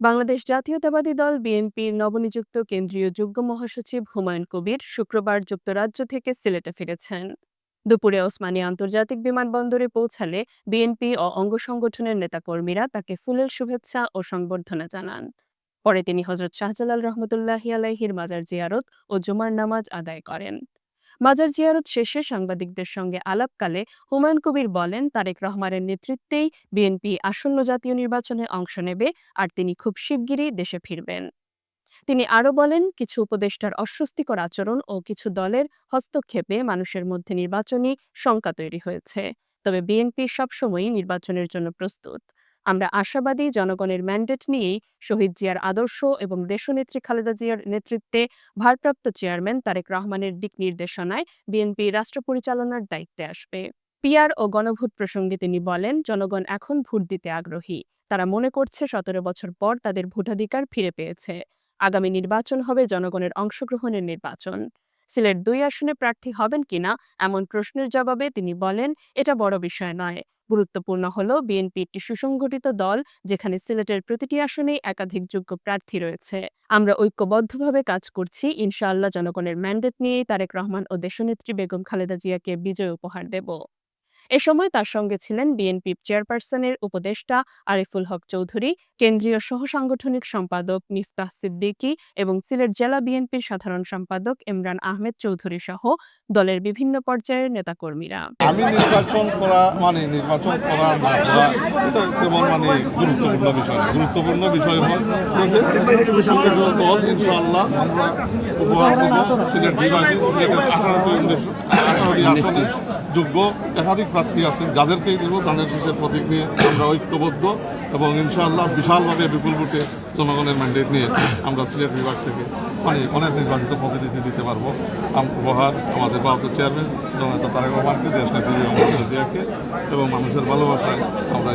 বাংলাদেশ জাতীয়তাবাদী দল বিএনপির নবনিযুক্ত কেন্দ্রীয় যুগ্ম মহাসচিব হুমায়ুন কবির শুক্রবার যুক্তরাজ্য থেকে সিলেটে ফিরেছেন। দুপুরে ওসমানী আন্তর্জাতিক বিমানবন্দরে পৌঁছালে বিএনপি ও অঙ্গ সংগঠনের নেতাকর্মীরা তাকে ফুলের শুভেচ্ছা ও সংবর্ধনা জানান। পরে তিনি হজরত শাহজালাল রহমতুল্লাহ আলাইহির মাজার জিয়ারত ও জুমার নামাজ আদায় করেন। মাজার জিয়ারত শেষে সাংবাদিকদের সঙ্গে আলাপকালে হুমায়ুন কবির বলেন, তারেক রহমানের নেতৃত্বেই বিএনপি আসন্ন জাতীয় নির্বাচনে অংশ নেবে আর তিনি খুব শিগগিরই দেশে ফিরবেন। তিনি আরও বলেন, কিছু উপদেষ্টার অস্বস্তিকর আচরণ ও কিছু দলের হস্তক্ষেপে মানুষের মধ্যে নির্বাচনী শঙ্কা তৈরি হয়েছে। তবে বিএনপি সবসময়ই নির্বাচনের জন্য প্রস্তুত। আমরা আশাবাদী জনগণের ম্যান্ডেট নিয়েই শহীদ জিয়ার আদর্শ এবং দেশনেত্রী খালেদা জিয়ার নেতৃত্বে ভারপ্রাপ্ত চেয়ারম্যান তারেক রহমানের দিক নির্দেশনায় বিএনপি রাষ্ট্র পরিচালনার দায়িত্বে আসবে। পিয়ার ও গণভোট প্রসঙ্গে তিনি বলেন, জনগণ এখন ভোট দিতে আগ্রহী। তারা মনে করছে সতেরো বছর পর তাদের ভোটাধিকার ফিরে পেয়েছে। আগামী নির্বাচন হবে জনগণের অংশগ্রহণের নির্বাচন। সিলেট দুই আসনে প্রার্থী হবেন কিনা এমন প্রশ্নের জবাবে তিনি বলেন, এটা বড় বিষয় নয়। গুরুত্বপূর্ণ হল বিএনপি একটি সুসংগঠিত দল, যেখানে সিলেটের প্রতিটি আসনে একাধিক যোগ্য প্রার্থী রয়েছে। আমরা ঐক্যবদ্ধভাবে কাজ করছি। ইনশাআল্লাহ জনগণের ম্যান্ডেট নিয়েই তারেক রহমান ও দেশনেত্রী বেগম খালেদা জিয়াকে বিজয় উপহার দেব। এ সময় তার সঙ্গে ছিলেন বিএনপি চেয়ারপারসনের উপদেষ্টা আরিফুল হক চৌধুরী, কেন্দ্রীয় সহ সাংগঠনিক সম্পাদক মিফতাহ সিদ্দিকী এবং সিলেট জেলা বিএনপির সাধারণ সম্পাদক ইমরান আহমেদ চৌধুরী সহ দলের বিভিন্ন পর্যায়ের নেতাকর্মীরা। আমি নির্বাচন করা মানে নির্বাচন করা না করা তেমন মানে গুরুত্বপূর্ণ বিষয় গুরুত্বপূর্ণ বিষয় হল যে দল ইনশাআল্লাহ আমরা সিলেট বিভাগে সিলেটের আসনে যোগ্য একাধিক প্রার্থী আছেন যাদেরকেই দেব তাদের শেষের প্রতীক নিয়ে আমরা ঐক্যবদ্ধ এবং ইনশাআল্লাহ বিশালভাবে বিপুল ভোটে জনগণের ম্যান্ডেট নিয়ে আমরা সিলেট বিভাগ থেকে মানে অনেক নির্বাচিত প্রতিনিধি দিতে পারব। উপহার আমাদের ভারতের চেয়ারম্যান জননেতা তারেক রহমানকে, দেশ নেত্রী জিয়াকে এবং মানুষের ভালোবাসায় আমরা